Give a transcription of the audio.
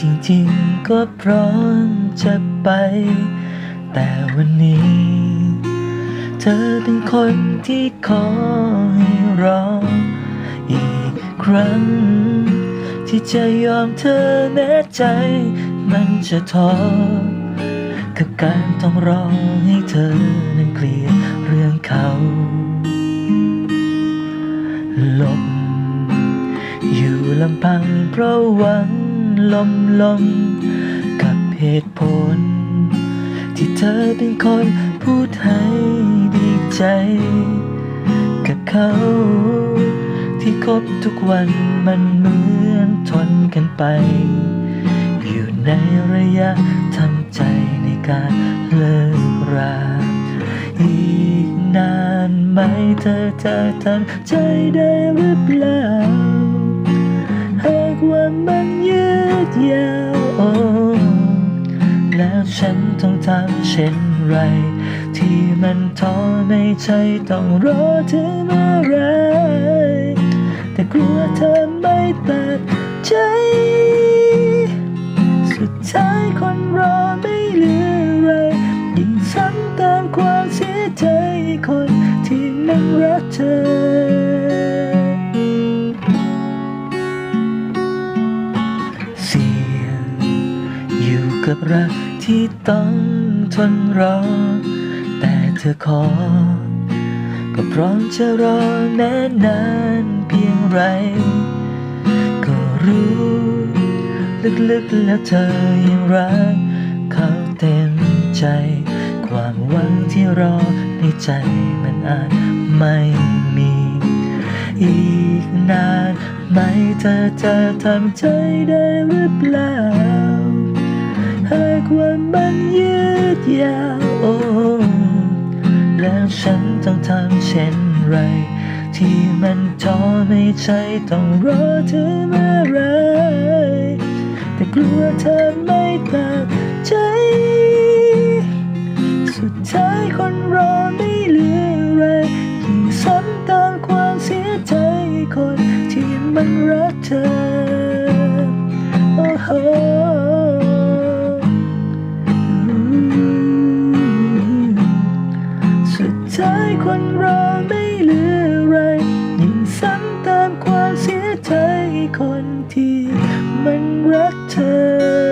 จริงๆ ก็พร้อมจะไป แต่วันนี้ เธอเป็นคนที่ขอให้รออีกครั้ง ที่จะยอมเธอแม้ใจ มันจะท้อกับการต้องรอให้เธอนั้นเคลียร์เรื่องเขาหลบอยู่ลำพังเพราะหวัง ลมลมกับเหตุผล ที่เธอเป็นคนพูดให้ดีใจ กับเขา ที่คบทุกวันมันเหมือนทนกันไป อยู่ในระยะทำใจในการเลิกราอีกนานไหมเธอจะทำใจได้หรือเปล่า ดยาวแล้วฉันต้องทำเช่นไร ที่มันท้อไม่ใช่ต้องรอถึงเมื่อไร แต่กลัวเธอไม่ตัดใจ สุดท้ายคนรอไม่เหลืออะไร ยิ่งซ้ำติมความเสียใจคนที่มันรักเธอ กับรักที่ต้องทนรอ แต่เธอขอ ก็พร้อมจะรอแม้นานเพียงไร ก็รู้ลึกๆแล้วเธอยังรักเขาเต็มใจ ความหวังที่รอในใจมันอาจไม่มี อีกนานไหมเธอจะทำใจได้หรือเปล่า หากว่ามันยืดยาวโอ้แล้วฉันต้องทำเช่นไร ที่มันท้อไม่ใช่ต้องรอถึงเมื่อไร แต่กลัวเธอไม่ตัดใจ สุดท้ายคนรอไม่เหลืออะไรยิ่งซ้ำติมความเสียใจคนที่มันรักเธอโอ้โห ใจคนรอไม่เหลืออะไรยิ่งซ้ำตามความเสียใจคนที่มันรักเธอ